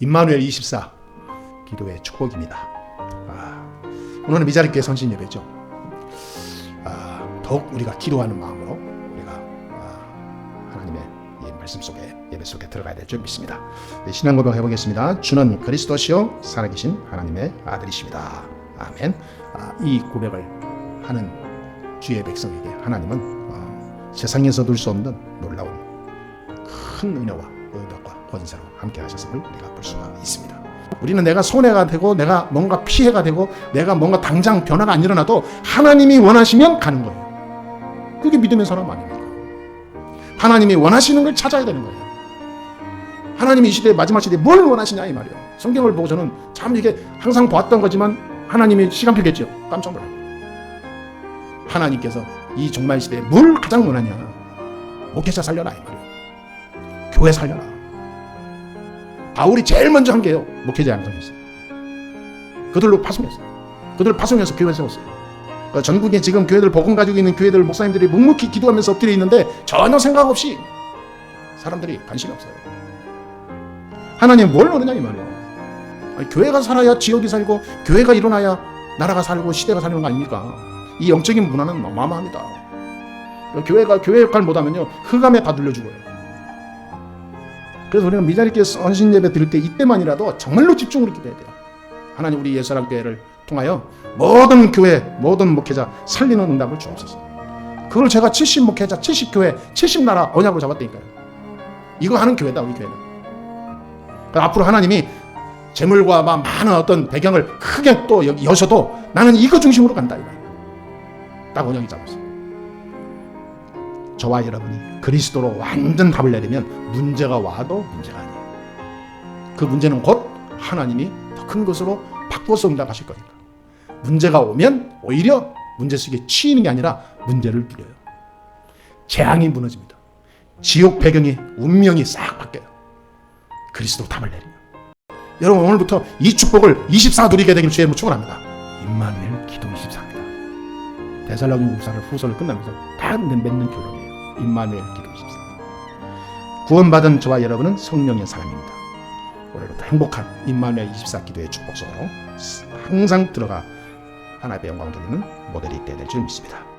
임마누엘 24 기도의 축복입니다. 아, 오늘은 미자리교회 선신 예배죠. 아, 더욱 우리가 기도하는 마음으로 우리가 아, 하나님의 이 말씀 속에 예배 속에 들어가야 될 줄 믿습니다. 네, 신앙 고백 해보겠습니다. 주는 그리스도시요 살아계신 하나님의 아들이십니다. 아멘. 아, 이 고백을 하는 주의 백성에게 하나님은 어, 세상에서 둘 수 없는 놀라운 큰 은혜와 의덕과 권세로 함께 하셨음을 우리가 볼 수가 있습니다. 우리는 내가 손해가 되고 내가 뭔가 피해가 되고 내가 뭔가 당장 변화가 안 일어나도 하나님이 원하시면 가는 거예요. 그게 믿음의 사람 아닙니까? 하나님이 원하시는 걸 찾아야 되는 거예요. 하나님이 이 시대 마지막 시대에 뭘 원하시냐 이 말이에요. 성경을 보고 저는 참 이게 항상 보았던 거지만 하나님이 시간 필겠죠. 깜짝 놀라요. 하나님께서 이 종말 시대에 뭘 가장 원하냐? 목회자 살려라 이 말이에요. 교회 살려라. 바울이 제일 먼저 한 게요. 목회자 양성했어요. 그들로 파송했어요. 그들을 파송해서 교회 세웠어요. 그러니까 전국에 지금 교회들 복음 가지고 있는 교회들 목사님들이 묵묵히 기도하면서 엎드려 있는데 전혀 생각 없이 사람들이 관심이 없어요. 하나님 뭘 원하냐 이 말이에요. 아니, 교회가 살아야 지역이 살고 교회가 일어나야 나라가 살고 시대가 사는 거 아닙니까? 이 영적인 문화는 어마어마합니다. 교회가 교회 역할 못하면요 흑암에 다 들려 죽어요. 그래서 우리가 미자리께 선신 예배 드릴 때 이때만이라도 정말로 집중으로 기도해야 돼요. 하나님 우리 예사랑 교회를 통하여 모든 교회 모든 목회자 살리는 응답을 주옵소서. 그걸 제가 70 목회자 70 교회 70 나라 언약으로 잡았다니까요. 이거 하는 교회다 우리 교회는. 그러니까 앞으로 하나님이 재물과 막 많은 어떤 배경을 크게 또 여셔도 나는 이거 중심으로 간다 이거야. 딱 언약이 잡았어요. 저와 여러분이 그리스도로 완전 답을 내리면 문제가 와도 문제가 아니에요. 그 문제는 곧 하나님이 더 큰 것으로 바꿔서 응답하실 거니까. 문제가 오면 오히려 문제 속에 치이는 게 아니라 문제를 누려요. 재앙이 무너집니다. 지옥 배경이 운명이 싹 바뀌어요. 그리스도 답을 내리면. 여러분 오늘부터 이 축복을 24 누리게 되길 주의 축원합니다. 임마누엘 기도 24입니다. 데살로니 우사를 후서를 끝나면서 다 맺는 결론이에요. 임마누엘 기도 24. 구원받은 저와 여러분은 성령의 사람입니다. 오늘부터 행복한 임마누엘 24 기도의 축복 속으로 항상 들어가 하나님의 영광 돌리는 모델이 되야 될 줄 믿습니다.